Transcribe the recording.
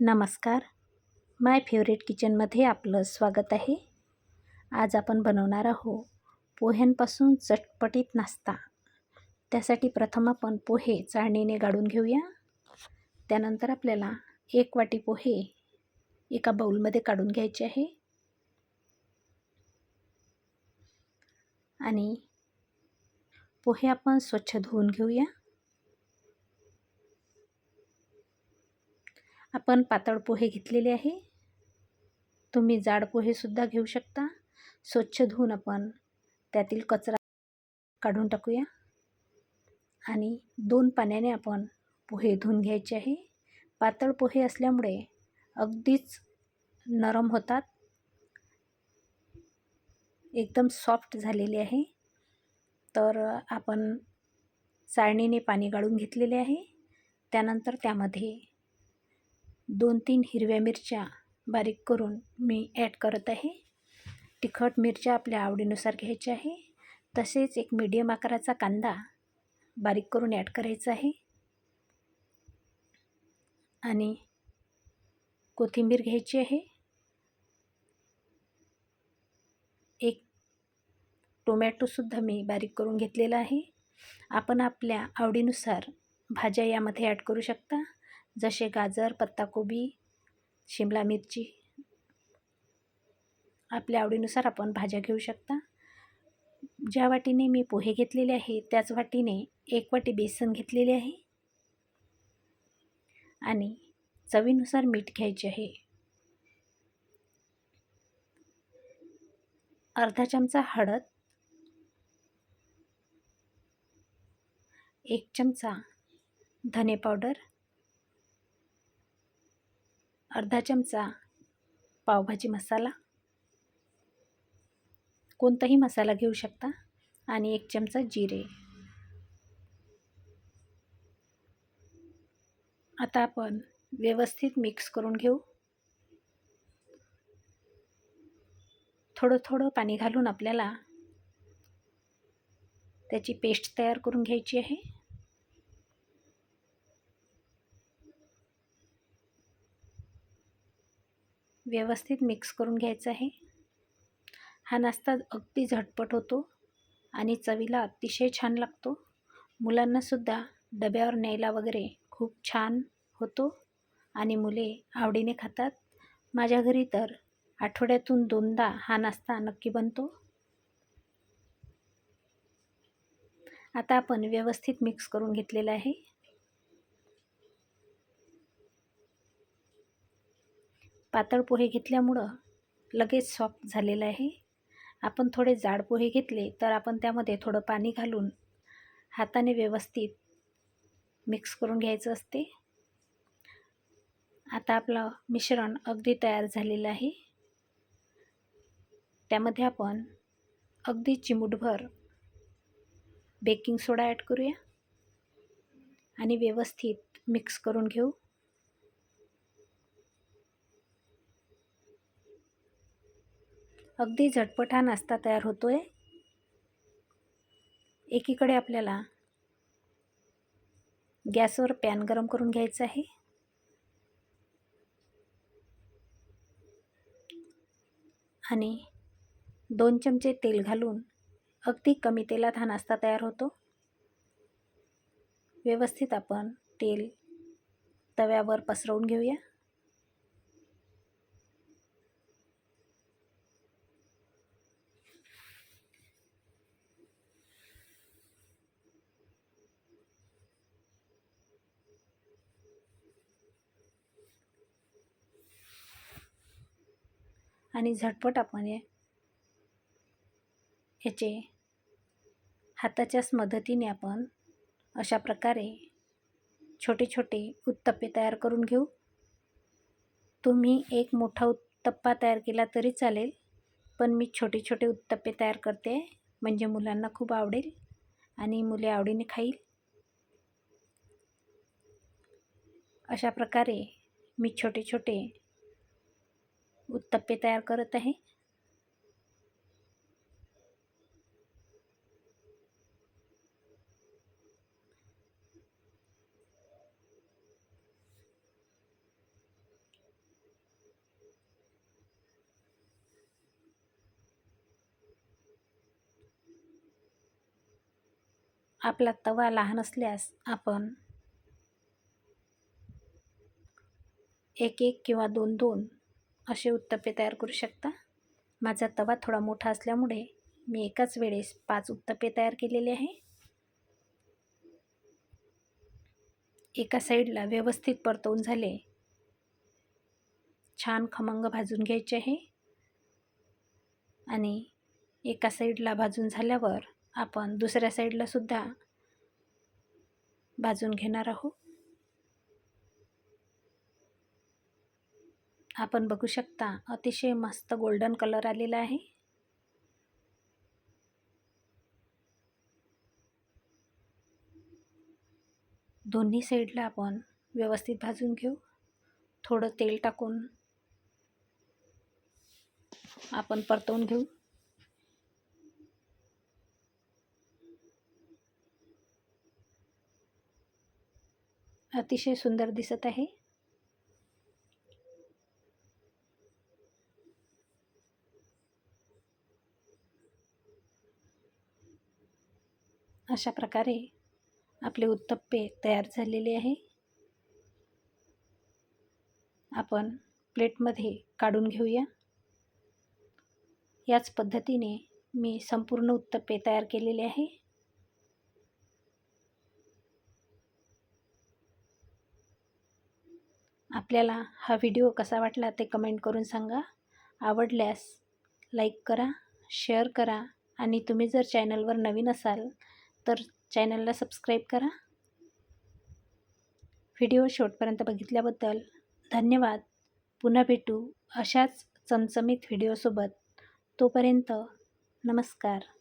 नमस्कार. माय फेवरेट किचनमध्ये आपलं स्वागत आहे. आज आपण बनवणार आहोत पोह्यांपासून चटपटीत नाश्ता. त्यासाठी प्रथम आपण पोहे चाळणीने गाळून घेऊया. त्यानंतर आपल्याला एक वाटी पोहे एका बाऊलमध्ये काढून घ्यायचे आहे. आणि पोहे आपण स्वच्छ धुवून घेऊया. आपण पातळ पोहे घेतलेले आहे. तुम्ही जाड पोहेसुद्धा घेऊ शकता. स्वच्छ धुवून आपण त्यातील कचरा काढून टाकूया. आणि दोन पाण्याने आपण पोहे धुवून घ्यायचे आहे. पातळ पोहे असल्यामुळे अगदीच नरम होतात. एकदम सॉफ्ट झालेले आहे. तर आपण चाळणीने पाणी गाळून घेतलेले आहे. त्यानंतर त्यामध्ये दोन तीन हिरव्या मिरच्या बारीक करून मी ॲड करत आहे. तिखट मिरच्या आपल्या आवडीनुसार घ्यायच्या आहे. तसेच एक मीडियम आकाराचा कांदा बारीक करून ॲड करायचा आहे. आणि कोथिंबीर घ्यायची आहे. एक टोमॅटोसुद्धा मी बारीक करून घेतलेला आहे. आपण आपल्या आवडीनुसार भाज्या यामध्ये ॲड करू शकता. जसे गाजर पत्ताकोबी शिमला मिरची. आपल्या आवडीनुसार आपण भाज्या घेऊ शकता. ज्या वाटीने मी पोहे घेतलेले आहे त्याच वाटीने एक वाटी बेसन घेतलेले आहे. आणि चवीनुसार मीठ घ्यायचे आहे. अर्धा चमचा हळद एक चमचा धने पावडर अर्धा चमचा पावभाजी मसाला. कोणताही मसाला घेऊ शकता. आणि एक चमचा जिरे. आता आपण व्यवस्थित मिक्स करून घेऊ. थोडं थोडं पाणी घालून आपल्याला त्याची पेस्ट तयार करून घ्यायची आहे. व्यवस्थित मिक्स करून घ्यायचं आहे. हा नाश्ता अगदी झटपट होतो आणि चवीला अतिशय छान लागतो. मुलांनासुद्धा डब्यावर न्यायला वगैरे खूप छान होतो आणि मुले आवडीने खातात. माझ्या घरी तर आठवड्यातून दोनदा हा नाश्ता नक्की बनतो. आता आपण व्यवस्थित मिक्स करून घेतलेला आहे. पातळ पोहे घेतल्यामुळं लगेच सॉफ्ट झालेलं आहे. आपण थोडे जाड पोहे घेतले तर आपण त्यामध्ये थोडं पाणी घालून हाताने व्यवस्थित मिक्स करून घ्यायचं असते. आता आपलं मिश्रण अगदी तयार झालेलं आहे. त्यामध्ये आपण अगदी चिमूटभर बेकिंग सोडा ॲड करूया आणि व्यवस्थित मिक्स करून घेऊ. अगदी झटपट हा नाश्ता तयार होतो आहे एकीकडे आपल्याला गॅसवर पॅन गरम करून घ्यायचं आहे. आणि दोन चमचे तेल घालून अगदी कमी तेलात हा नाश्ता तयार होतो. व्यवस्थित आपण तेल तव्यावर पसरवून घेऊया. आणि झटपट आपण याचे हाताच्याच मदतीने आपण अशा प्रकारे छोटे छोटे उत्तप्पे तयार करून घेऊ. तुम्ही एक मोठा उत्तप्पा तयार केला तरी चालेल पण मी छोटे छोटे उत्तप्पे तयार करते म्हणजे मुलांना खूप आवडेल आणि मुले आवडीने खाईल. अशा प्रकारे मी छोटे छोटे उत्तप्पे तयार करत आहे. आपला तवा लहान असल्यास आपण एक एक किंवा दोन दोन असे उत्तप्पे तयार करू शकता. माझा तवा थोडा मोठा असल्यामुळे मी एकाच वेळेस पाच उत्तप्पे तयार केलेले आहे. एका साईडला व्यवस्थित परतवून झाले. छान खमंग भाजून घ्यायचे आहे. आणि एका साईडला भाजून झाल्यावर आपण दुसऱ्या साईडलासुद्धा भाजून घेणार आहोत. आपण बघू शकता अतिशय मस्त गोल्डन कलर आलेला आहे. दोन्ही साईडला आपण व्यवस्थित भाजून घेऊ. थोडं तेल टाकून आपण परतवून घेऊ. अतिशय सुंदर दिसत आहे. अशा प्रकारे आपले उत्तप्पे तयार झालेले आहे. आपण प्लेटमध्ये काढून घेऊया. याच पद्धतीने मी संपूर्ण उत्तप्पे तयार केलेले आहे. आपल्याला हा व्हिडिओ कसा वाटला ते कमेंट करून सांगा. आवडल्यास लाईक करा शेअर करा आणि तुम्ही जर चॅनलवर नवीन असाल तर चॅनलला सबस्क्राईब करा. व्हिडिओ शेवटपर्यंत बघितल्याबद्दल धन्यवाद. पुन्हा भेटू अशाच चमचमीत व्हिडिओसोबत. तोपर्यंत नमस्कार.